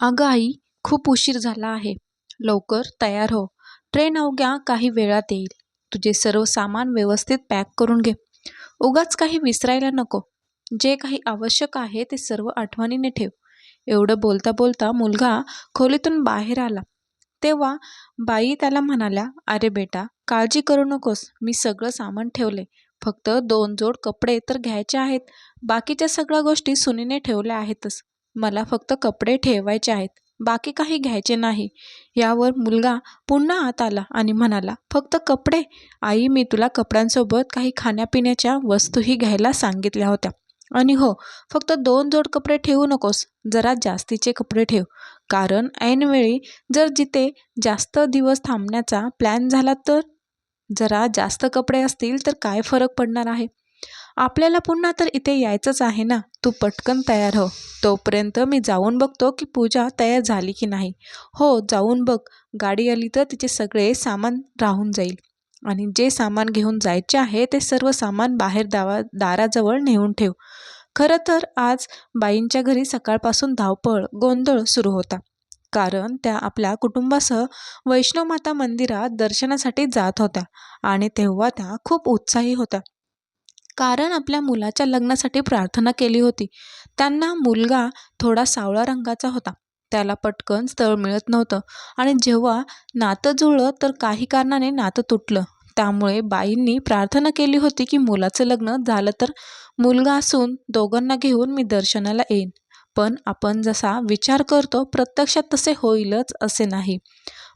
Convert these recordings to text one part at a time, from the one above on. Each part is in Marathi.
अगं आई खूप उशीर झाला आहे. लवकर तयार हो. ट्रेन अवघ्या काही वेळात येईल. तुझे सर्व सामान व्यवस्थित पॅक करून घे. उगाच काही विसरायला नको. जे काही आवश्यक आहे ते सर्व आठवणीने ठेव. एवढं बोलता बोलता मुलगा खोलीतून बाहेर आला. तेव्हा बाई त्याला म्हणाल्या अरे बेटा काळजी करू नकोस. मी सगळं सामान ठेवले. फक्त दोन जोड कपडे तर घ्यायचे आहेत. बाकीच्या सगळ्या गोष्टी सुनीने ठेवल्या आहेतच. मला फक्त कपडे ठेवायचे आहेत बाकी काही घ्यायचे नाही. यावर मुलगा पुन्हा आत आला आणि म्हणाला फक्त कपडे? आई मी तुला कपड्यांसोबत काही खाण्यापिण्याच्या वस्तूही घ्यायला सांगितल्या होत्या. आणि हो फक्त दोन जोड कपडे ठेवू नकोस जरा जास्तीचे कपडे ठेव. कारण ऐनवेळी जर जिथे जास्त दिवस थांबण्याचा प्लॅन झाला तर जरा जास्त कपडे असतील तर काय फरक पडणार आहे? आपल्याला पुन्हा तर इथे यायचंच आहे ना. तू पटकन तयार हो. तोपर्यंत मी जाऊन बघतो की पूजा तयार झाली की नाही. हो जाऊन बघ. गाडी आली तर तिचे सगळे सामान राहून जाईल. आणि जे सामान घेऊन जायचे आहे ते सर्व सामान बाहेर दावा दाराजवळ नेऊन ठेव. खरं तर आज बाईंच्या घरी सकाळपासून धावपळ गोंधळ सुरू होता. कारण त्या आपल्या कुटुंबासह वैष्णवमाता मंदिरात दर्शनासाठी जात होत्या. आणि तेव्हा त्या खूप उत्साही होत्या. कारण आपल्या मुलाच्या लग्नासाठी प्रार्थना केली होती. त्यांना मुलगा थोडा सावळा रंगाचा होता. त्याला पटकन स्थळ मिळत नव्हतं आणि जेव्हा नातं जुळलं तर काही कारणाने नातं तुटलं. त्यामुळे बाईंनी प्रार्थना केली होती की मुलाचं लग्न झालं तर मुलगा असून दोघांना घेऊन मी दर्शनाला येईन. पण आपण जसा विचार करतो प्रत्यक्षात तसे होईलच असे नाही.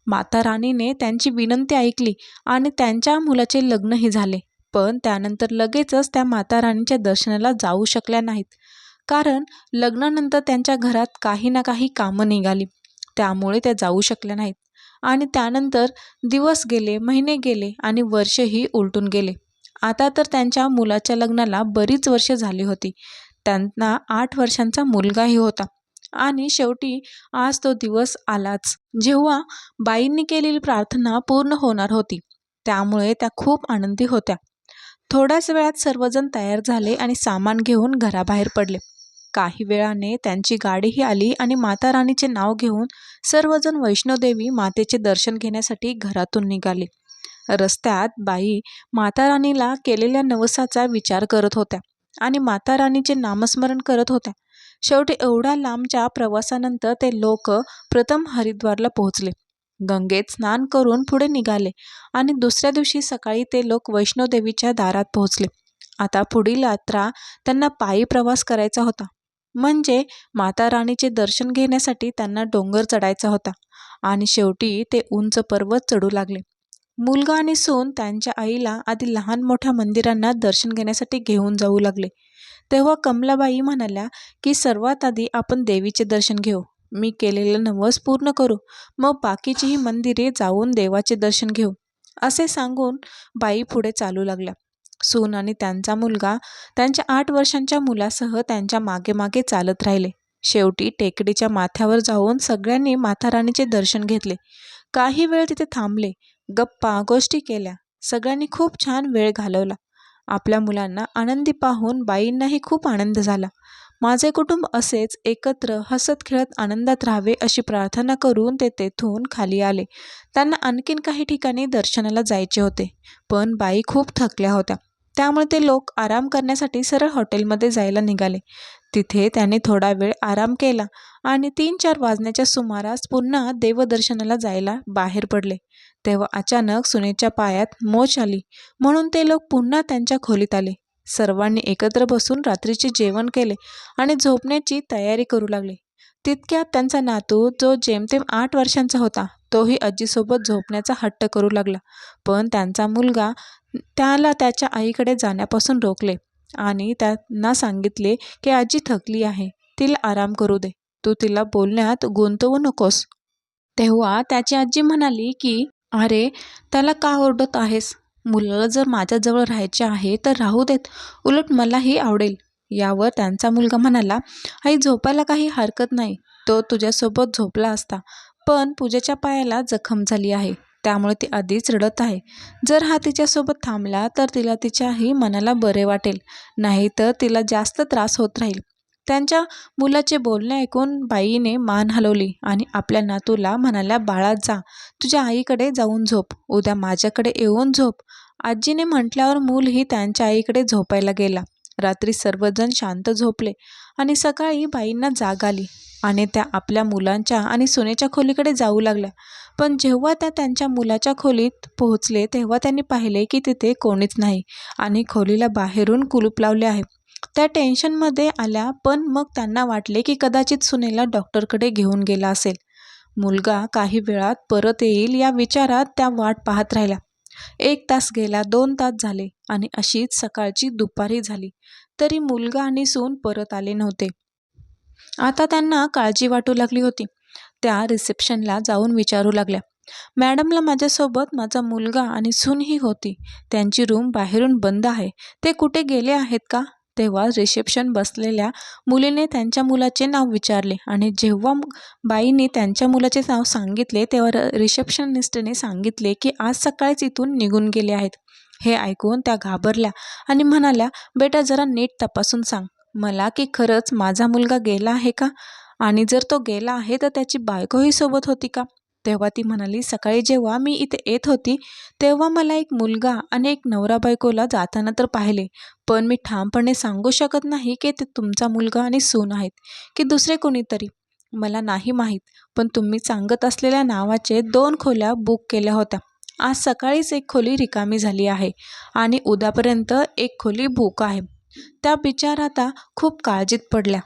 माता राणीने त्यांची विनंती ऐकली आणि त्यांच्या मुलाचे लग्नही झाले. पण त्यानंतर लगेचच त्या माता राणीच्या दर्शनाला जाऊ शकल्या नाहीत. कारण लग्नानंतर त्यांच्या घरात काही ना काही कामं निघाली. त्यामुळे त्या जाऊ शकल्या नाहीत. आणि त्यानंतर दिवस गेले महिने गेले आणि वर्षही उलटून गेले. आता तर त्यांच्या मुलाच्या लग्नाला बरीच वर्ष झाली होती. त्यांना आठ वर्षांचा मुलगाही होता. आणि शेवटी आज तो दिवस आलाच. जेव्हा बाईंनी केलेली प्रार्थना पूर्ण होणार होती. त्यामुळे त्या खूप आनंदी होत्या. थोड्याच वेळात सर्वजण तयार झाले आणि सामान घेऊन घराबाहेर पडले. काही वेळाने त्यांची गाडीही आली आणि माता राणीचे नाव घेऊन सर्वजण वैष्णोदेवी मातेचे दर्शन घेण्यासाठी घरातून निघाले. रस्त्यात बाई माता राणीला केलेल्या नवसाचा विचार करत होत्या आणि माता राणीचे नामस्मरण करत होत्या. शेवटी एवढ्या लांबच्या प्रवासानंतर ते लोक प्रथम हरिद्वारला पोहोचले. गंगेत स्नान करून पुढे निघाले आणि दुसऱ्या दिवशी सकाळी ते लोक वैष्णोदेवीच्या दारात पोहोचले. आता पुढील यात्रा त्यांना पायी प्रवास करायचा होता. म्हणजे माता राणीचे दर्शन घेण्यासाठी त्यांना डोंगर चढायचा होता आणि शेवटी ते उंच पर्वत चढू लागले. मुलगा आणि सून त्यांच्या आईला आधी लहान मोठ्या मंदिरांना दर्शन घेण्यासाठी घेऊन जाऊ लागले. तेव्हा कमलाबाई म्हणाल्या की सर्वात आधी आपण देवीचे दर्शन घेऊ. मी केलेलं नवस पूर्ण करू. मग बाकीचीही मंदिरे जाऊन देवाचे दर्शन घेऊ असे सांगून बाई पुढे चालू लागल्या. सून आणि त्यांचा मुलगा त्यांच्या आठ वर्षांच्या मुलासह त्यांच्या मागे मागे चालत राहिले. शेवटी टेकडीच्या माथ्यावर जाऊन सगळ्यांनी माथाराणीचे दर्शन घेतले. काही वेळ तिथे थांबले गप्पा गोष्टी केल्या सगळ्यांनी खूप छान वेळ घालवला. आपल्या मुलांना आनंदी पाहून बाईंनाही खूप आनंद झाला. माझे कुटुंब असेच एकत्र हसत खेळत आनंदात राहावे अशी प्रार्थना करून ते तेथून खाली आले. त्यांना आणखीन काही ठिकाणी दर्शनाला जायचे होते पण बाई खूप थकल्या होत्या. त्यामुळे ते लोक आराम करण्यासाठी सरळ हॉटेलमध्ये जायला निघाले. तिथे त्याने थोडा वेळ आराम केला आणि तीन चार वाजण्याच्या सुमारास पुन्हा देवदर्शनाला जायला बाहेर पडले. तेव्हा अचानक सुनेच्या पायात मोच आली म्हणून ते लोक पुन्हा त्यांच्या खोलीत आले. सर्वांनी एकत्र बसून रात्रीचे जेवण केले आणि झोपण्याची तयारी करू लागले. तितक्यात त्यांचा नातू जो जेमतेम आठ वर्षांचा होता तोही आजीसोबत झोपण्याचा हट्ट करू लागला. पण त्यांचा मुलगा त्याला त्याच्या आईकडे जाण्यापासून रोखले आणि त्यांना सांगितले की आजी थकली आहे तिला आराम करू दे. तू तिला बोलण्यात गुंतवू नकोस. तेव्हा त्याची आजी म्हणाली की अरे त्याला का ओरडत आहेस? मुलाला जर माझ्याजवळ राहायचे आहे तर राहू देत. उलट मलाही आवडेल. यावर त्यांचा मुलगा म्हणाला आई झोपायला काही हरकत नाही. तो तुझ्यासोबत झोपला असता. पण पूजेच्या पायाला जखम झाली आहे. त्यामुळे ती आधीच रडत आहे. जर हा तिच्यासोबत थांबला तर तिला तिच्याही मनाला बरे वाटेल. नाही तर तिला जास्त त्रास होत राहील. त्यांच्या मुलाचे बोलणे ऐकून बाईने मान हलवली आणि आपल्या नातूला म्हणाल्या बाळा जा. तुझ्या आईकडे जाऊन झोप. उद्या माझ्याकडे येऊन झोप. आजीने म्हटल्यावर मूलही त्यांच्या आईकडे झोपायला गेला. रात्री सर्वजण शांत झोपले आणि सकाळी बाईंना जाग आली. आणि त्या आपल्या मुलांच्या आणि सुनेच्या खोलीकडे जाऊ लागल्या. पण जेव्हा त्या त्यांच्या मुलाच्या खोलीत पोहोचले तेव्हा त्यांनी पाहिले की तिथे कोणीच नाही आणि खोलीला बाहेरून कुलूप लावले आहे. त्या टेन्शनमध्ये आल्या पण मग त्यांना वाटले की कदाचित सुनेला डॉक्टरकडे घेऊन गेला असेल. मुलगा काही वेळात परत येईल या विचारात त्या वाट पाहत राहिल्या. एक तास गेला दोन तास झाले आणि अशीच सकाळची दुपारी झाली. तरी मुलगा आणि सून परत आले नव्हते. आता त्यांना काळजी वाटू लागली होती. त्या रिसेप्शनला जाऊन विचारू लागल्या. मॅडमला माझ्यासोबत माझा मुलगा आणि सूनही होती. त्यांची रूम बाहेरून बंद आहे. ते कुठे गेले आहेत का? तेव्हा रिसेप्शन बसलेल्या मुलीने त्यांच्या मुलाचे नाव विचारले आणि जेव्हा बाईने त्यांच्या मुलाचे नाव सांगितले तेव्हा रिसेप्शनिस्टने सांगितले की आज सकाळीच इथून निघून गेले आहेत. हे ऐकून त्या घाबरल्या आणि म्हणाल्या बेटा जरा नीट तपासून सांग. मला की खरंच माझा मुलगा गेला आहे का? आणि जर तो गेला आहे तर त्याची बायकोही सोबत होती का? तेव्हा ती म्हणाली सकाळी जेव्हा मी इथे येत होती तेव्हा मला एक मुलगा आणि एक नवरा बायकोला जाताना तर पाहिले पण मी ठामपणे सांगू शकत नाही की ते तुमचा मुलगा आणि सून आहेत की दुसरे कोणीतरी. मला नाही माहीत पण तुम्ही सांगत असलेल्या नावाचे दोन खोल्या बुक केल्या होत्या. आज सकाळीच एक खोली रिकामी झाली आहे आणि उद्यापर्यंत एक खोली बुक आहे. त्या बिचार आता खूप काळजीत पडल्या.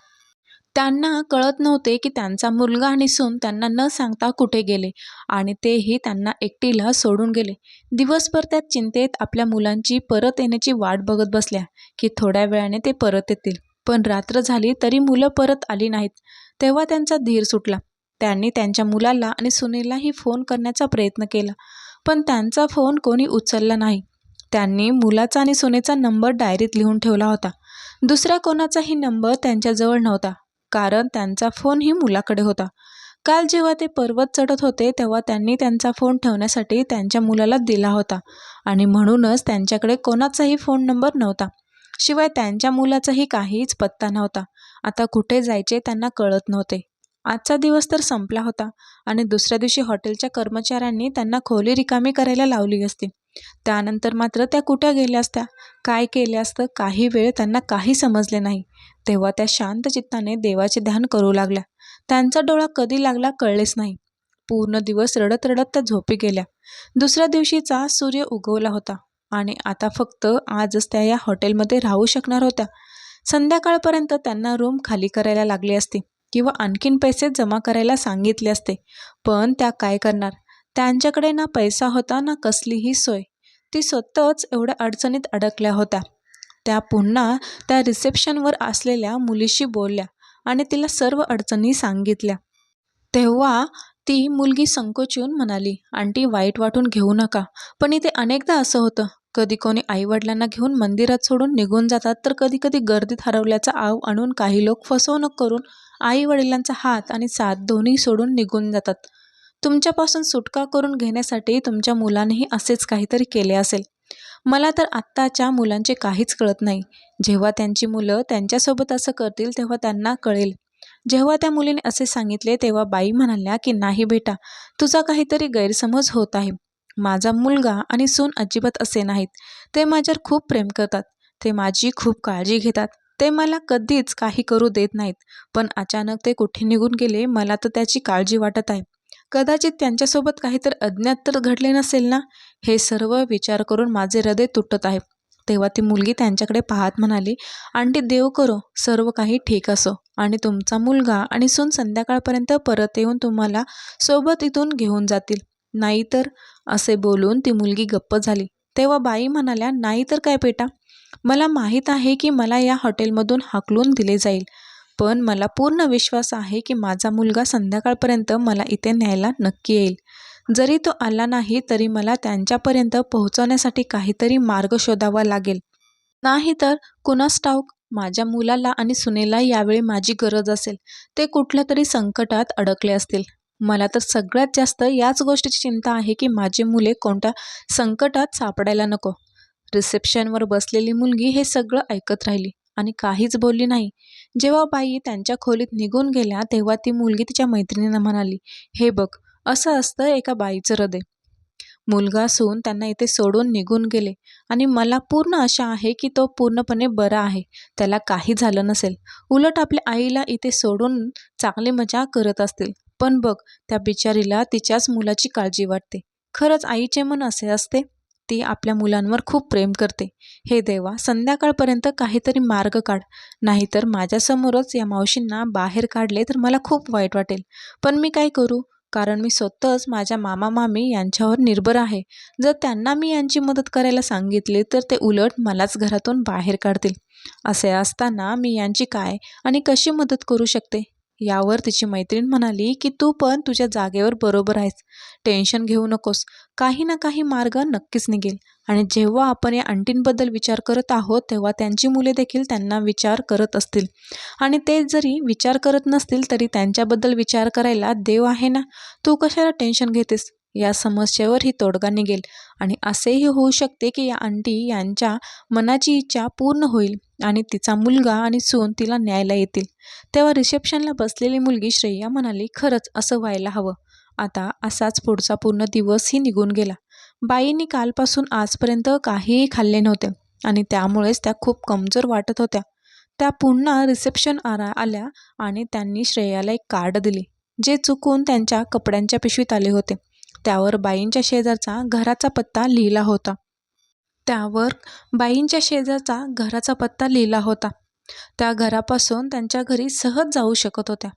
त्यांना कळत नव्हते की त्यांचा मुलगा आणि सून त्यांना न सांगता कुठे गेले आणि तेही त्यांना एकटीला सोडून गेले. दिवसभर त्या चिंतेत आपल्या मुलांची परत येण्याची वाट बघत बसल्या की थोड्या वेळाने ते परत येतील. पण रात्र झाली तरी मुलं परत आली नाहीत. तेव्हा त्यांचा धीर सुटला. त्यांनी त्यांच्या मुलाला आणि सुनेलाही फोन करण्याचा प्रयत्न केला पण त्यांचा फोन कोणी उचलला नाही. त्यांनी मुलाचा आणि सुनेचा नंबर डायरीत लिहून ठेवला होता. दुसऱ्या कोणाचाही नंबर त्यांच्याजवळ नव्हता. कारण त्यांचा फोनही मुलाकडे होता. काल जेव्हा ते पर्वत चढत होते तेव्हा त्यांनी त्यांचा फोन ठेवण्यासाठी त्यांच्या मुलाला दिला होता आणि म्हणूनच त्यांच्याकडे कोणाचाही फोन नंबर नव्हता. शिवाय त्यांच्या मुलाचाही काहीच पत्ता नव्हता. आता कुठे जायचे त्यांना कळत नव्हते. आजचा दिवस तर संपला होता आणि दुसऱ्या दिवशी हॉटेलच्या कर्मचाऱ्यांनी त्यांना खोली रिकामी करायला लावली असती. त्यानंतर मात्र त्या कुठे गेल्या असत्या? काय केले असतं? काही वेळ त्यांना काही समजले नाही. तेव्हा त्या शांत चित्ताने देवाचे ध्यान करू लागल्या. त्यांचा डोळा कधी लागला कळलेच नाही. पूर्ण दिवस रडत रडत त्या झोपी गेल्या. दुसऱ्या दिवशीचा सूर्य उगवला होता आणि आता फक्त आजच त्या या हॉटेलमध्ये राहू शकणार होत्या. संध्याकाळपर्यंत त्यांना रूम खाली करायला लागली असती किंवा आणखीन पैसे जमा करायला सांगितले असते. पण त्या काय करणार? त्यांच्याकडे ना पैसा होता ना कसलीही सोय. ती स्वतःच एवढ्या अडचणीत अडकल्या होत्या. त्या पुन्हा त्या रिसेप्शनवर असलेल्या मुलीशी बोलल्या आणि तिला सर्व अडचणी सांगितल्या. तेव्हा ती मुलगी संकोचून म्हणाली आंटी वाईट वाटून घेऊ नका. पण इथे अनेकदा असं होतं. कधी कोणी आईवडिलांना घेऊन मंदिरात सोडून निघून जातात तर कधी कधी गर्दीत हरवल्याचा आव आणून काही लोक फसवणूक करून आईवडिलांचा हात आणि साथ दोन्ही सोडून निघून जातात. तुमच्यापासून सुटका करून घेण्यासाठी तुमच्या मुलानेही असेच काहीतरी केले असेल. मला तर आत्ताच्या मुलांचे काहीच कळत नाही. जेव्हा त्यांची मुलं त्यांच्यासोबत असं करतील तेव्हा त्यांना कळेल. जेव्हा त्या मुलीने असे सांगितले तेव्हा बाई म्हणाल्या की नाही बेटा तुझा काहीतरी गैरसमज होत आहे. माझा मुलगा आणि सून अजिबात असे नाहीत. ते माझ्यावर खूप प्रेम करतात. ते माझी खूप काळजी घेतात. ते मला कधीच काही करू देत नाहीत. पण अचानक ते कुठे निघून गेले मला तर त्याची काळजी वाटत आहे. कदाचित त्यांच्यासोबत काहीतरी अज्ञात तर घडले नसेल ना? हे सर्व विचार करून माझे हृदय तुटत आहे. तेव्हा ती मुलगी त्यांच्याकडे पाहत म्हणाली आंटी देव करो सर्व काही ठीक असो. आणि तुमचा मुलगा आणि सून संध्याकाळपर्यंत परत येऊन तुम्हाला सोबत इथून घेऊन जातील. नाहीतर असे बोलून ती मुलगी गप्प झाली. तेव्हा बाई म्हणाल्या नाही तर काय पेटा मला माहीत आहे की मला या हॉटेलमधून हाकलून दिले जाईल. पण मला पूर्ण विश्वास आहे की माझा मुलगा संध्याकाळपर्यंत मला इथे न्यायला नक्की येईल. जरी तो आला नाही तरी मला त्यांच्यापर्यंत पोहोचवण्यासाठी काहीतरी मार्ग शोधावा लागेल. नाही तर कुणास ठाऊक माझ्या मुलाला आणि सुनेला यावेळी माझी गरज असेल. ते कुठल्या तरी संकटात अडकले असतील. मला तर सगळ्यात जास्त याच गोष्टीची चिंता आहे की माझी मुले कोणत्या संकटात सापडायला नको. रिसेप्शनवर बसलेली मुलगी हे सगळं ऐकत राहिली. आणि काहीच बोलली नाही. जेव्हा बाई त्यांच्या खोलीत निघून गेल्या तेव्हा ती मुलगी तिच्या मैत्रिणींना म्हणाली हे बघ असं असतं एका बाईचं हृदय. मुलगा सून त्यांना इथे सोडून निघून गेले आणि मला पूर्ण आशा आहे की तो पूर्णपणे बरा आहे. त्याला काही झालं नसेल. उलट आपल्या आईला इथे सोडून चांगली मजा करत असतील. पण बघ त्या बिचारीला तिच्याच मुलाची काळजी वाटते. खरंच आईचे मन असे असते? ती आपल्या मुलांवर खूप प्रेम करते. हे देवा संध्याकाळपर्यंत काहीतरी मार्ग काढ. नाहीतर माझ्यासमोरच या मावशींना बाहेर काढले तर मला खूप वाईट वाटेल. पण मी काय करू? कारण मी स्वतःच माझ्या मामा मामी यांच्यावर निर्भर आहे. जर त्यांना मी यांची मदत करायला सांगितली तर ते उलट मलाच घरातून बाहेर काढतील. असे असताना मी यांची काय आणि कशी मदत करू शकते? यावर तिची मैत्रीण म्हणाली की तू पण तुझ्या जागेवर बरोबर आहेस. टेन्शन घेऊ नकोस. काही ना काही मार्ग नक्कीच निघेल. आणि जेव्हा आपण या अंटींबद्दल विचार करत आहोत तेव्हा त्यांची मुले देखील त्यांना विचार करत असतील. आणि ते जरी विचार करत नसतील तरी त्यांच्याबद्दल विचार करायला देव आहे ना? तू कशाला टेन्शन घेतेस? या समस्येवर ही तोडगा निघेल. आणि असेही होऊ शकते की या आंटी यांच्या मनाची इच्छा पूर्ण होईल आणि तिचा मुलगा आणि सून तिला न्यायला येतील. तेव्हा रिसेप्शनला बसलेली मुलगी श्रेया म्हणाली खरंच असं व्हायला हवं. आता असाच पुढचा पूर्ण दिवसही निघून गेला. बाईंनी कालपासून आजपर्यंत काहीही खाल्ले नव्हते आणि त्यामुळेच त्या खूप कमजोर वाटत होत्या. त्या पुन्हा रिसेप्शन आरा आल्या आणि त्यांनी श्रेयाला एक कार्ड दिले जे चुकून त्यांच्या कपड्यांच्या पिशवीत आले होते. त्यावर बाईंच्या शेजारचा घराचा पत्ता लिहिला होता. त्यावर बाईंच्या शेजारचा घराचा पत्ता लिहिला होता. त्या घरापासून त्यांच्या घरी सहज जाऊ शकत होत्या.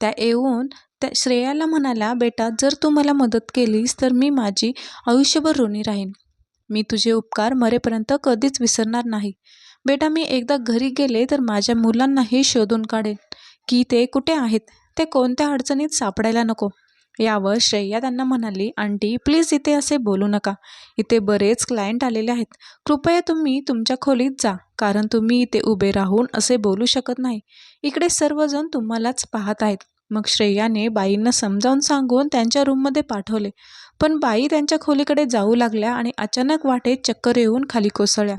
त्या येऊन त्या श्रेयाला म्हणाल्या बेटा जर तू मला मदत केलीस तर मी माझी आयुष्यभर ऋणी राहीन. मी तुझे उपकार मरेपर्यंत कधीच विसरणार नाही. बेटा मी एकदा घरी गेले तर माझ्या मुलांनाही शोधून काढेन की ते कुठे आहेत? ते कोणत्या अडचणीत सापडायला नको. यावर श्रेया त्यांना म्हणाली आंटी प्लीज इथे असे बोलू नका. इथे बरेच क्लायंट आलेले आहेत. कृपया तुम्ही तुमच्या खोलीत जा कारण तुम्ही इथे उभे राहून असे बोलू शकत नाही. इकडे सर्वजण तुम्हालाच पाहत आहेत. मग श्रेयाने बाईंना समजावून सांगून त्यांच्या रूममध्ये पाठवले. पण बाई त्यांच्या खोलीकडे जाऊ लागल्या आणि अचानक वाटेत चक्कर येऊन खाली कोसळल्या.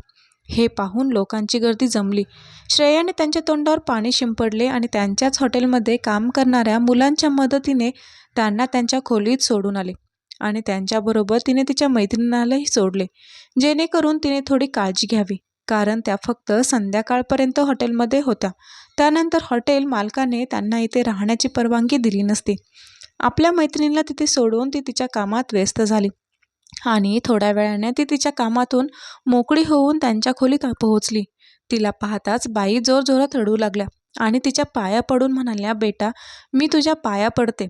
हे पाहून लोकांची गर्दी जमली. श्रेयाने त्यांच्या तोंडावर पाणी शिंपडले आणि त्यांच्याच हॉटेलमध्ये काम करणाऱ्या मुलांच्या मदतीने त्यांना त्यांच्या खोलीत सोडून आले. आणि त्यांच्याबरोबर तिने तिच्या मैत्रिणीलाही सोडले जेणेकरून तिने थोडी काळजी घ्यावी. कारण त्या फक्त संध्याकाळपर्यंत हॉटेलमध्ये होत्या. त्यानंतर हॉटेल मालकाने त्यांना इथे राहण्याची परवानगी दिली नसती. आपल्या मैत्रिणीला तिथे सोडून ती तिच्या कामात व्यस्त झाली. आणि थोड्या वेळाने ती तिच्या कामातून मोकळी होऊन त्यांच्या खोलीत पोहोचली. तिला पाहताच बाई जोरजोरात रडू लागल्या आणि तिच्या पाया पडून म्हणाल्या बेटा मी तुझ्या पाया पडते.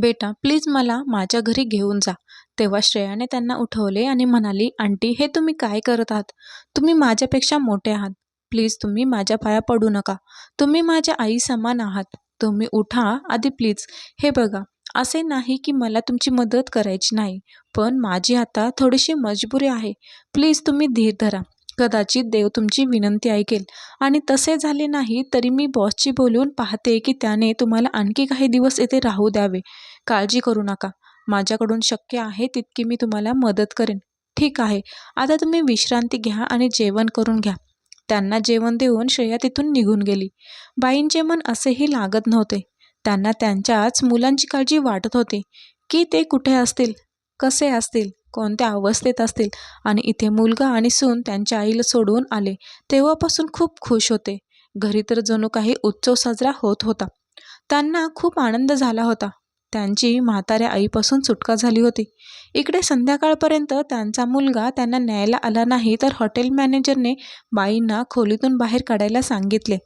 बेटा प्लीज मला माझ्या घरी घेऊन जा. तेव्हा श्रेयाने त्यांना उठवले आणि म्हणाली आंटी हे तुम्ही काय करत आहात? तुम्ही माझ्यापेक्षा मोठे आहात. प्लीज तुम्ही माझ्या पाया पडू नका. तुम्ही माझ्या आई समान आहात. तुम्ही उठा आधी प्लीज. हे बघा असे नाही की मला तुमची मदत करायची नाही पण माझी आता थोडीशी मजबुरी आहे. प्लीज तुम्ही धीर धरा. कदाचित देव तुमची विनंती ऐकेल. आणि तसे झाले नाही तरी मी बॉसची बोलून पाहते की त्याने तुम्हाला आणखी काही दिवस येथे राहू द्यावे. काळजी करू नका. माझ्याकडून शक्य आहे तितकी मी तुम्हाला मदत करेन. ठीक आहे. आता तुम्ही विश्रांती घ्या आणि जेवण करून घ्या. त्यांना जेवण देऊन श्रेया तिथून निघून गेली. बाईंचे मन असेही लागत नव्हते. त्यांना त्यांच्याच मुलांची काळजी वाटत होती. की ते कुठे असतील? कसे असतील? कोणत्या अवस्थेत असतील? आणि इथे मुलगा आणि सून त्यांच्या आईला सोडून आले. तेव्हापासून खूप खुश होते. घरी तर जणू काही उत्सव साजरा होत होता. त्यांना खूप आनंद झाला होता. त्यांची म्हाताऱ्या आईपासून सुटका झाली होती. इकडे संध्याकाळपर्यंत त्यांचा मुलगा त्यांना न्यायला आला नाही तर हॉटेल मॅनेजरने बाईंना खोलीतून बाहेर काढायला सांगितले.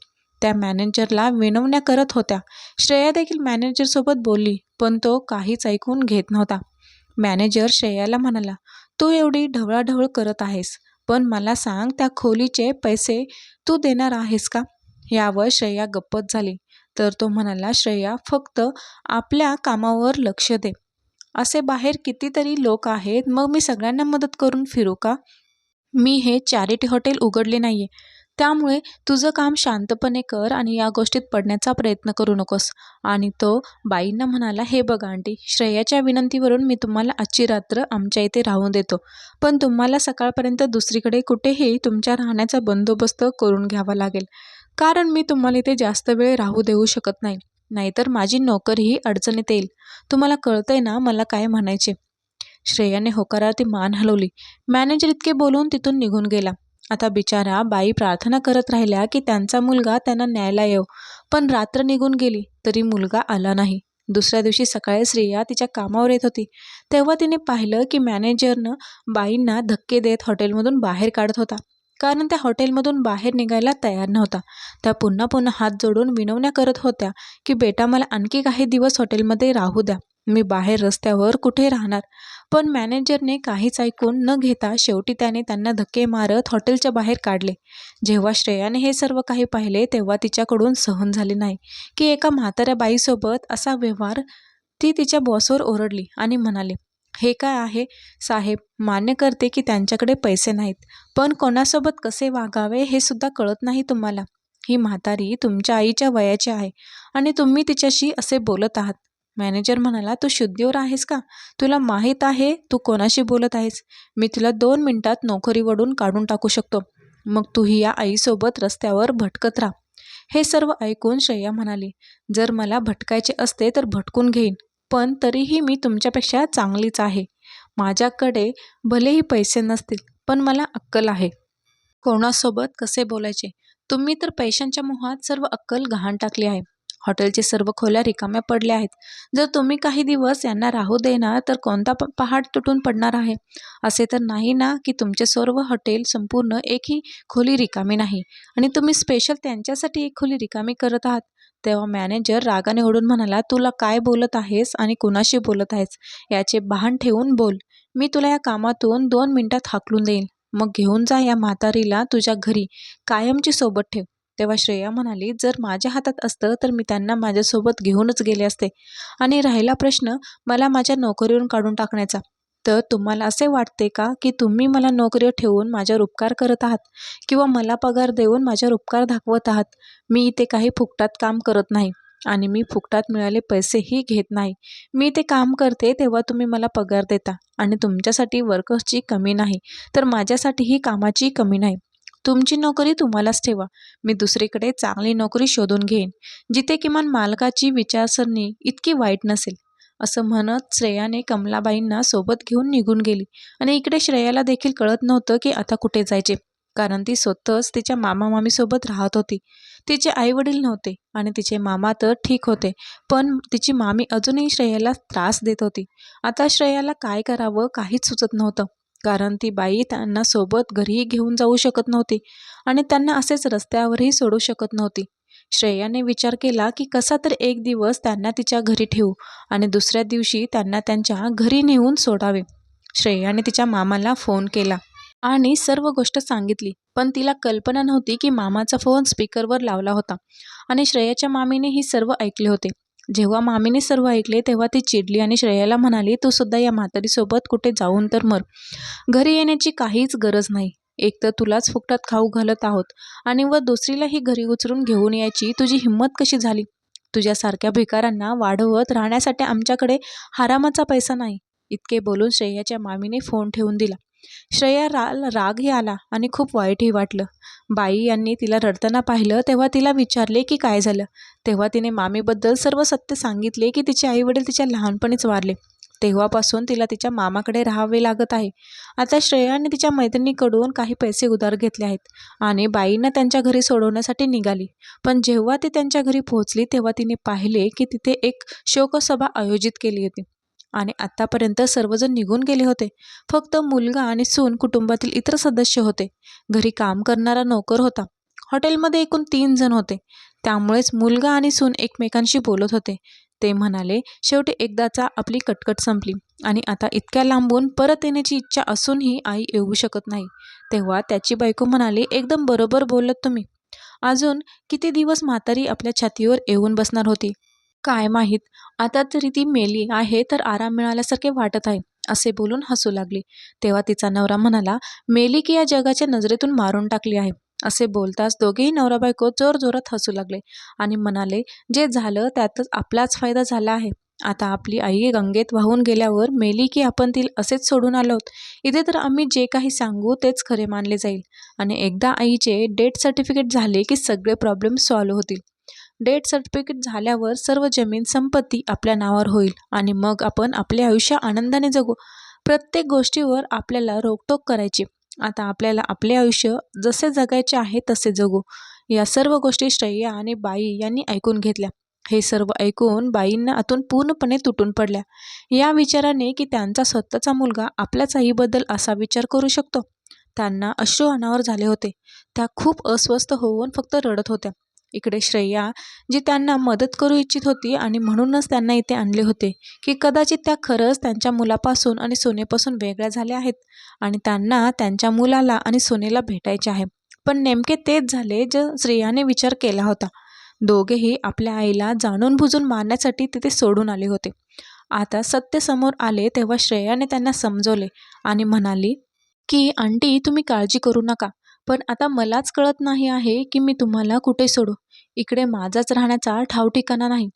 त्या मॅनेजरला विनवण्या करत होत्या. श्रेया देखील मॅनेजरसोबत बोलली पण तो काहीच ऐकून घेत नव्हता. मॅनेजर श्रेयाला म्हणाला तू एवढी ढवळाढवळ करत आहेस पण मला सांग त्या खोलीचे पैसे तू देणार आहेस का? यावर श्रेया गप्पत झाली. तर तो म्हणाला श्रेया फक्त आपल्या कामावर लक्ष दे. असे बाहेर कितीतरी लोक आहेत मग मी सगळ्यांना मदत करून फिरू का? मी हे चॅरिटी हॉटेल उघडले नाही आहे त्यामुळे तुझं काम शांतपणे कर आणि या गोष्टीत पडण्याचा प्रयत्न करू नकोस. आणि तो बाईंना म्हणाला हे बघा आंटी श्रेयाच्या विनंतीवरून मी तुम्हाला आजची रात्र आमच्या इथे राहून देतो. पण तुम्हाला सकाळपर्यंत दुसरीकडे कुठेही तुमच्या राहण्याचा बंदोबस्त करून घ्यावा लागेल. कारण मी तुम्हाला इथे जास्त वेळ राहू देऊ शकत नाही. नाहीतर माझी नोकरीही अडचणीत येईल. तुम्हाला कळतंय ना मला काय म्हणायचे? श्रेयाने होकारार्थी मान हलवली. मॅनेजर इतके बोलून तिथून निघून गेला. आता बिचारा बाई प्रार्थना करत राहिल्या की त्यांचा मुलगा त्यांना न्यायला येव. पण रात्र निघून गेली तरी मुलगा आला नाही. दुसऱ्या दिवशी सकाळी श्रेया तिच्या कामावर येत होती. तेव्हा तिने पाहिलं की मॅनेजरनं बाईंना धक्के देत हॉटेलमधून बाहेर काढत होता. कारण त्या हॉटेलमधून बाहेर निघायला तयार नव्हता. त्या पुन्हा पुन्हा हात जोडून विनवण्या करत होत्या की बेटा मला आणखी काही दिवस हॉटेलमध्ये राहू द्या. मी बाहेर रस्त्यावर कुठे राहणार? पण मॅनेजरने काहीच ऐकून न घेता शेवटी त्याने त्यांना धक्के मारत हॉटेलच्या बाहेर काढले. जेव्हा श्रेयाने हे सर्व काही पाहिले तेव्हा तिच्याकडून सहन झाले नाही की एका म्हाताऱ्या बाईसोबत असा व्यवहार ती तिच्या बॉसवर ओरडली आणि म्हणाले हे काय आहे? साहेब मान्य करते की त्यांच्याकडे पैसे नाहीत पण कोणासोबत कसे वागावे हे सुद्धा कळत नाही तुम्हाला. ही म्हातारी तुमच्या आईच्या वयाची आहे आणि तुम्ही तिच्याशी असे बोलत आहात. मॅनेजर म्हणाला तू शुद्धीवर आहेस का? तुला माहीत आहे तू कोणाशी बोलत आहेस? मी तुला दोन मिनिटात नोकरीवरून काढून टाकू शकतो. मग तूही या आईसोबत रस्त्यावर भटकत राहा. हे सर्व ऐकून श्रेया म्हणाली जर मला भटकायचे असते तर भटकून घेईन पण तरीही मी तुमच्यापेक्षा चांगलीच आहे. माझ्याकडे भलेही पैसे नसतील पण मला अक्कल आहे. कोणासोबत कसे बोलायचे? तुम्ही तर पैशांच्या मोहात सर्व अक्कल गहाण टाकली आहे. हॉटेलचे सर्व खोल्या रिकाम्या पडल्या आहेत. जर तुम्ही काही दिवस यांना राहू देणार तर कोणता प पहाड तुटून पडणार आहे? असे तर नाही ना की तुमचे सर्व हॉटेल संपूर्ण एकही खोली रिकामी नाही. आणि तुम्ही स्पेशल त्यांच्यासाठी एक खोली रिकामी करत आहात. तेव्हा मॅनेजर रागाने ओढून म्हणाला तुला काय बोलत आहेस आणि कुणाशी बोलत आहेस? याचे भान ठेवून बोल. मी तुला या कामातून दोन मिनिटात हाकलून देईन. मग घेऊन जा या म्हातारीला तुझ्या घरी. कायमची सोबत ठेव. तेव्हा श्रेया म्हणाली जर माझ्या हातात असतं तर मी त्यांना माझ्यासोबत घेऊनच गेले असते. आणि राहिला प्रश्न मला माझ्या नोकरीवरून काढून टाकण्याचा. तर तुम्हाला असे वाटते का की तुम्ही मला नोकरीवर ठेवून माझ्यावर उपकार करत आहात? किंवा मला पगार देऊन माझ्यावर उपकार दाखवत आहात? मी इथे काही फुकटात काम करत नाही. आणि मी फुकटात मिळाले पैसेही घेत नाही. मी ते काम करते तेव्हा तुम्ही मला पगार देता. आणि तुमच्यासाठी वर्कर्सची कमी नाही. तर माझ्यासाठीही कामाची कमी नाही. तुमची नोकरी तुम्हालाच ठेवा. मी दुसरीकडे चांगली नोकरी शोधून घेईन जिथे किमान मालकाची विचारसरणी इतकी वाईट नसेल. असं म्हणत श्रेयाने कमलाबाईंना सोबत घेऊन निघून गेली आणि इकडे श्रेयाला देखील कळत नव्हतं की आता कुठे जायचे कारण ती स्वतःच तिच्या मामा मामीसोबत राहत होती. तिचे आईवडील नव्हते आणि तिचे मामा तर ठीक होते पण तिची मामी अजूनही श्रेयाला त्रास देत होती. आता श्रेयाला काय करावं काहीच सुचत नव्हतं. कारण ती बाई त्यांना सोबत घरीही घेऊन जाऊ शकत नव्हती आणि त्यांना असेच रस्त्यावरही सोडू शकत नव्हती. श्रेयाने विचार केला की कसा तर एक दिवस त्यांना तिच्या घरी ठेवू आणि दुसऱ्या दिवशी त्यांना त्यांच्या घरी नेऊन सोडावे. श्रेयाने तिच्या मामाला फोन केला आणि सर्व गोष्ट सांगितली पण तिला कल्पना नव्हती की मामाचा फोन स्पीकरवर लावला होता आणि श्रेयाच्या मामीने ही सर्व ऐकले होते. जेव्हा मामीने सर्व ऐकले तेव्हा ती चिडली आणि श्रेयाला म्हणाली तू सुद्धा या म्हातारीसोबत कुठे जाऊन तर मर. घरी येण्याची काहीच गरज नाही. एक तर तुलाच फुकटात खाऊ घालत आहोत आणि व दुसरीलाही घरी उचलून घेऊन यायची. तुझी हिंमत कशी झाली? तुझ्यासारख्या भिकाऱ्यांना वाढवत राहण्यासाठी आमच्याकडे हारामाचा पैसा नाही. इतके बोलून श्रेयाच्या मामीने फोन ठेवून दिला. श्रेया रा रागही आला आणि खूप वाईटही वाटलं. बाई यांनी तिला रडताना पाहिलं तेव्हा तिला विचारले की काय झालं? तेव्हा तिने मामीबद्दल सर्व सत्य सांगितले की तिचे आईवडील तिच्या लहानपणीच वारले. तेव्हापासून तिला तिच्या मामाकडे राहावे लागत आहे. आता श्रेयाने तिच्या मैत्रिणीकडून काही पैसे उधार घेतले आहेत आणि बाईंना त्यांच्या घरी सोडवण्यासाठी निघाली. पण जेव्हा ती त्यांच्या घरी पोहोचली तेव्हा तिने पाहिले की तिथे एक शोकसभा आयोजित केली होती. आणि आत्तापर्यंत सर्वजण निघून गेले होते. फक्त मुलगा आणि सून कुटुंबातील इतर सदस्य होते. घरी काम करणारा नोकर होता. हॉटेलमध्ये एकूण तीन जण होते. त्यामुळेच मुलगा आणि सून एकमेकांशी बोलत होते. ते म्हणाले शेवटी एकदाचा आपली कटकट संपली आणि आता इतक्या लांबून परत येण्याची इच्छा असूनही आई येऊ शकत नाही. तेव्हा त्याची बायको म्हणाली एकदम बरोबर बोलत तुम्ही. अजून किती दिवस म्हातारी आपल्या छातीवर येऊन बसणार होती? काय माहीत? आता तरी ती मेली आहे तर आराम मिळाल्यासारखे वाटत आहे असे बोलून हसू लागली. तेव्हा तिचा नवरा म्हणाला मेली की या जगाच्या नजरेतून मारून टाकली आहे असे बोलताच दोघेही नवरा बायको जोरजोरात हसू लागले आणि म्हणाले जे झालं त्यातच आपलाच फायदा झाला आहे. आता आपली आई गंगेत वाहून गेल्यावर मेली की आपण ती असेच सोडून आलोत इथे तर आम्ही जे काही सांगू तेच खरे मानले जाईल. आणि एकदा आईचे डेथ सर्टिफिकेट झाले की सगळे प्रॉब्लेम सॉल्व्ह होतील. डेट सर्टिफिकेट झाल्यावर सर्व जमीन संपत्ती आपल्या नावावर होईल आणि मग आपण आपले आयुष्य आनंदाने जगू. प्रत्येक गोष्टीवर आपल्याला रोकटोक करायची. आता आपल्याला आपले आयुष्य जसे जगायचे आहे तसे जगू. या सर्व गोष्टी श्रेया आणि बाई यांनी ऐकून घेतल्या. हे सर्व ऐकून बाईंना आतून पूर्णपणे तुटून पडल्या. या विचाराने की त्यांचा स्वतःचा मुलगा आपल्याच आईबद्दल असा विचार करू शकतो. त्यांना अश्रू अनावर झाले होते. त्या खूप अस्वस्थ होऊन फक्त रडत होत्या. इकडे श्रेया जी त्यांना मदत करू इच्छित होती आणि म्हणूनच त्यांना इथे आणले होते की कदाचित त्या खरंच त्यांच्या मुलापासून आणि सोनेपासून वेगळ्या झाल्या आहेत आणि त्यांना त्यांच्या मुलाला आणि सोनेला भेटायचे आहे. पण नेमके तेच झाले जे श्रेयाने विचार केला होता. दोघेही आपल्या आईला जाणून बुजून मारण्यासाठी तिथे सोडून आले होते. आता सत्य समोर आले तेव्हा श्रेयाने त्यांना समजवले आणि म्हणाली की आंटी तुम्ही काळजी करू नका. पण आता मलाच कळत नाही आहे की मी तुम्हाला कुठे सोडू. इकडे माझाच राहण्याचा ठावठिकाणा नाही.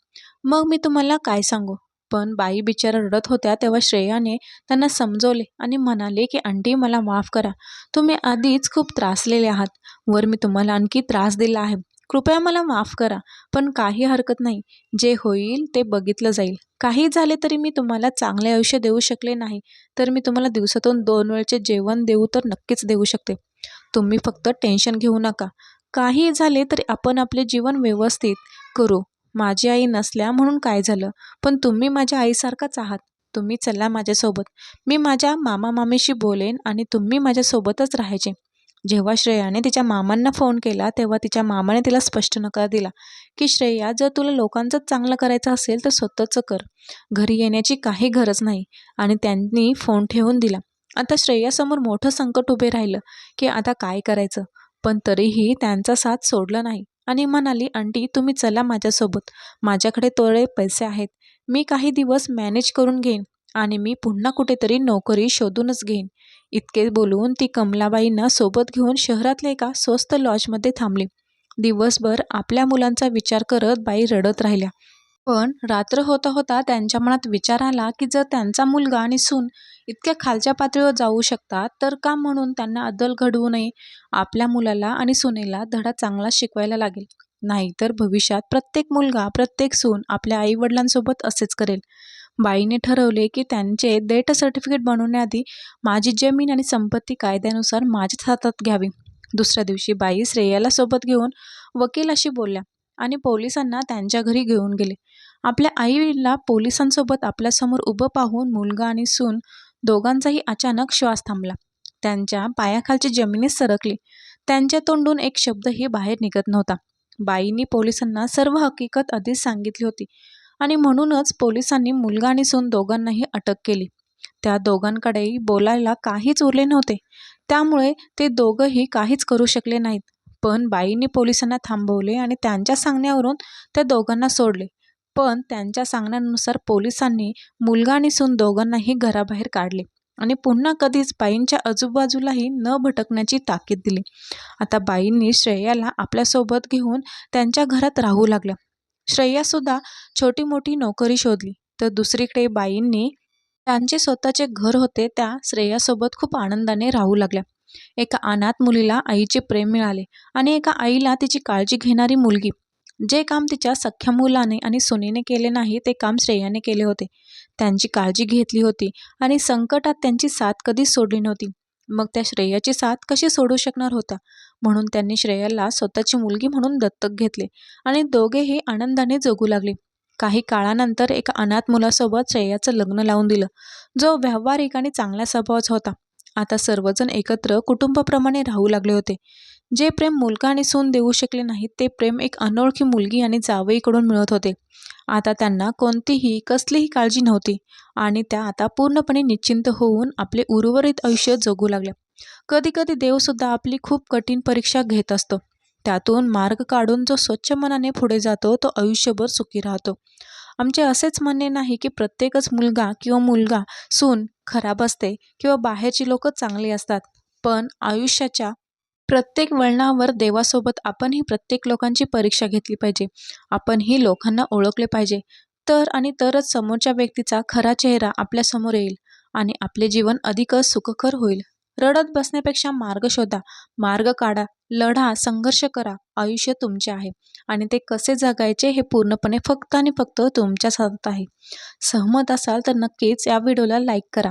मग मी तुम्हाला काय सांगू? पण बाई बिचारा रडत होत्या तेव्हा श्रेयाने त्यांना समजवले आणि म्हणाले की आंटी मला माफ करा. तुम्ही आधीच खूप त्रासलेले आहात. वर मी तुम्हाला आणखी त्रास दिला आहे. कृपया मला माफ करा पण काही हरकत नाही. जे होईल ते बघितलं जाईल. काही झाले तरी मी तुम्हाला चांगले आयुष्य देऊ शकले नाही. तर मी तुम्हाला दिवसातून दोन वेळचे जेवण देऊ तर नक्कीच देऊ शकते. तुम्ही फक्त टेन्शन घेऊ नका. काही झाले तरी आपण आपले जीवन व्यवस्थित करू. माझी आई नसल्या म्हणून काय झालं? पण तुम्ही माझ्या आईसारखाच आहात. तुम्ही चला माझ्यासोबत. मी माझ्या मामा मामीशी बोलेन आणि तुम्ही माझ्यासोबतच राहायचे. जेव्हा श्रेयाने तिच्या मामांना फोन केला तेव्हा तिच्या मामाने तिला स्पष्ट नकार दिला की श्रेया जर तुला लोकांचंच चांगलं करायचं असेल तर स्वतःचं कर. घरी येण्याची काही गरज नाही. आणि त्यांनी फोन ठेवून दिला. आता श्रेयासमोर मोठं संकट उभे राहिलं की आता काय करायचं? पण तरीही त्यांचा साथ सोडला नाही. आणि म्हणाली आंटी तुम्ही चला माझ्यासोबत. माझ्याकडे थोडे पैसे आहेत. मी काही दिवस मॅनेज करून घेईन आणि मी पुन्हा कुठेतरी नोकरी शोधूनच घेईन. इतके बोलून ती कमलाबाईंना सोबत घेऊन शहरातल्या एका स्वस्त लॉजमध्ये थांबली. दिवसभर आपल्या मुलांचा विचार करत बाई रडत राहिल्या. पण रात्र होता होता त्यांच्या मनात विचार आला की जर त्यांचा मुलगा आणि सून इतक्या खालच्या पातळीवर जाऊ शकतात तर का म्हणून त्यांना अद्दल घडवू नये? आपल्या मुलाला आणि सुनेला धडा चांगला शिकवायला लागेल. नाहीतर भविष्यात प्रत्येक मुलगा प्रत्येक सून आपल्या आईवडिलांसोबत असेच करेल. बाईने ठरवले की त्यांचे डेट सर्टिफिकेट बनवण्याआधी माझी जमीन आणि संपत्ती कायद्यानुसार माझ्याच हातात घ्यावी. दुसऱ्या दिवशी बाई श्रेयाला सोबत घेऊन वकिलाशी बोलल्या आणि पोलिसांना त्यांच्या घरी घेऊन गेले. आपल्या आईला पोलिसांसोबत आपल्यासमोर उभं पाहून मुलगा आणि सून दोघांचाही अचानक श्वास थांबला. त्यांच्या पायाखालची जमिनीत सरकली. त्यांच्या तोंडून एक शब्दही बाहेर निघत नव्हता. बाईंनी पोलिसांना सर्व हकीकत आधीच सांगितली होती आणि म्हणूनच पोलिसांनी मुलगा आणि सून दोघांनाही अटक केली. त्या दोघांकडेही बोलायला काहीच उरले नव्हते. त्यामुळे ते दोघंही काहीच करू शकले नाहीत. पण बाईंनी पोलिसांना थांबवले आणि त्यांच्या सांगण्यावरून त्या दोघांना सोडले. पण त्यांच्या सांगण्यानुसार पोलिसांनी मुलगा आणि सून दोघांनाही घराबाहेर काढले आणि पुन्हा कधीच बाईंच्या आजूबाजूलाही न भटकण्याची ताकीद दिली. आता बाईंनी श्रेयाला आपल्यासोबत घेऊन त्यांच्या घरात राहू लागल्या. श्रेयासुद्धा छोटी मोठी नोकरी शोधली. तर दुसरीकडे बाईंनी त्यांचे स्वतःचे घर होते त्या श्रेयासोबत खूप आनंदाने राहू लागल्या. एका अनाथ मुलीला आईचे प्रेम मिळाले आणि एका आईला तिची काळजी घेणारी मुलगी. जे काम तिच्या सख्या मुलाने आणि सुनेने केले नाही ते काम श्रेयाने केले होते. त्यांची काळजी घेतली होती आणि संकटात त्यांची साथ कधीच सोडली नव्हती. मग त्या श्रेयाची साथ कशी सोडू शकणार होता? म्हणून त्यांनी श्रेयाला स्वतःची मुलगी म्हणून दत्तक घेतले आणि दोघेही आनंदाने जगू लागले. काही काळानंतर एका अनाथ मुलासोबत श्रेयाचं लग्न लावून दिलं जो व्यावहारिक आणि चांगल्या स्वभावाचा होता. आता सर्वजण एकत्र कुटुंबाप्रमाणे राहू लागले होते. जे प्रेम मुलगा आणि सून देऊ शकले नाहीत ते प्रेम एक अनोळखी मुलगी आणि जावईकडून मिळत होते. आता त्यांना कोणतीही कसलीही काळजी नव्हती आणि त्या आता पूर्णपणे निश्चिंत होऊन आपले उर्वरित आयुष्य जगू लागल्या. कधीकधी देवसुद्धा आपली खूप कठीण परीक्षा घेत असतो. त्यातून मार्ग काढून जो स्वच्छ मनाने पुढे जातो तो आयुष्यभर सुखी राहतो. आमचे असेच म्हणणे नाही की प्रत्येकच मुलगा किंवा मुलगा सून खराब असते किंवा बाहेरची लोक चांगली असतात. पण आयुष्याच्या प्रत्येक वळणावर देवासोबत आपणही प्रत्येक लोकांची परीक्षा घेतली पाहिजे. आपणही लोकांना ओळखले पाहिजे. तर आणि तरच समोरच्या व्यक्तीचा खरा चेहरा आपल्यासमोर येईल आणि आपले जीवन अधिकच सुखकर होईल. रडत बसण्यापेक्षा मार्ग शोधा. मार्ग काढा. लढा. संघर्ष करा. आयुष्य तुमचे आहे. आणि ते कसे जगायचे हे पूर्णपणे फक्त आणि फक्त तुमच्याच हातात आहे. सहमत असाल तर नक्कीच या व्हिडिओला लाईक करा.